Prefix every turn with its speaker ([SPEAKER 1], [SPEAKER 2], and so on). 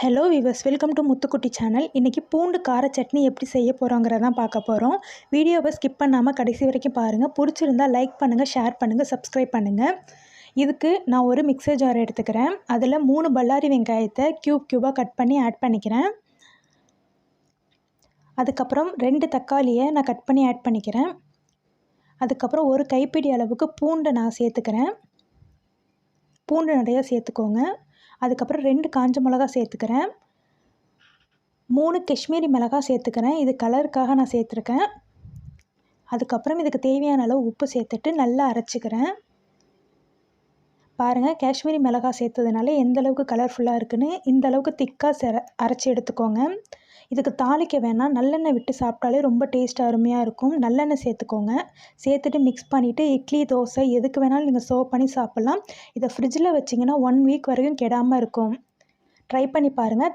[SPEAKER 1] Hello viewers welcome to Muthukutti channel இன்றைக்கி பூண்டு கார சட்னி எப்படி செய்ய போகிறோங்கிறதான் பார்க்க போகிறோம் வீடியோவை ஸ்கிப் பண்ணாமல் கடைசி வரைக்கும் பாருங்கள் பிடிச்சிருந்தா லைக் பண்ணுங்கள் ஷேர் பண்ணுங்கள் சப்ஸ்கிரைப் பண்ணுங்கள் இதுக்கு நான் ஒரு மிக்சர் ஜார் எடுத்துக்கிறேன். அதில் மூணு பல்லாரி வெங்காயத்தை க்யூப் க்யூபாக கட் பண்ணி ஆட் பண்ணிக்கிறேன். அதுக்கப்புறம் ரெண்டு தக்காளியை நான் கட் பண்ணி ஆட் பண்ணிக்கிறேன். அதுக்கப்புறம் ஒரு கைப்பிடி அளவுக்கு பூண்டை நான் சேர்த்துக்கிறேன். பூண்டு நிறையா சேர்த்துக்கோங்க. அதுக்கப்புறம் ரெண்டு காஞ்ச மிளகா சேர்த்துக்கிறேன். மூணு காஷ்மீரி மிளகா சேர்த்துக்கிறேன். இது கலருக்காக நான் சேர்த்துருக்கேன். அதுக்கப்புறம் இதுக்கு தேவையான அளவு உப்பு சேர்த்துட்டு நல்லா அரைச்சிக்கிறேன். பாருங்கள் காஷ்மீரி மிளகா சேர்த்ததுனால எந்த அளவுக்கு கலர்ஃபுல்லாக இருக்குன்னு இந்த அளவுக்கு திக்காக செர அரைச்சி எடுத்துக்கோங்க. இதுக்கு தாளிக்க வேணாம். நல்லெண்ணெய் விட்டு சாப்பிட்டாலே ரொம்ப டேஸ்ட் அருமையாக இருக்கும். நல்லெண்ணெய் சேர்த்துக்கோங்க. சேர்த்துட்டு மிக்ஸ் பண்ணிவிட்டு இட்லி தோசை எதுக்கு வேணாலும் நீங்கள் சர்வ் பண்ணி சாப்பிட்லாம். இதை ஃப்ரிட்ஜில் வச்சிங்கன்னா ஒன் வீக் வரைக்கும் கெடாமல் இருக்கும். ட்ரை பண்ணி பாருங்கள்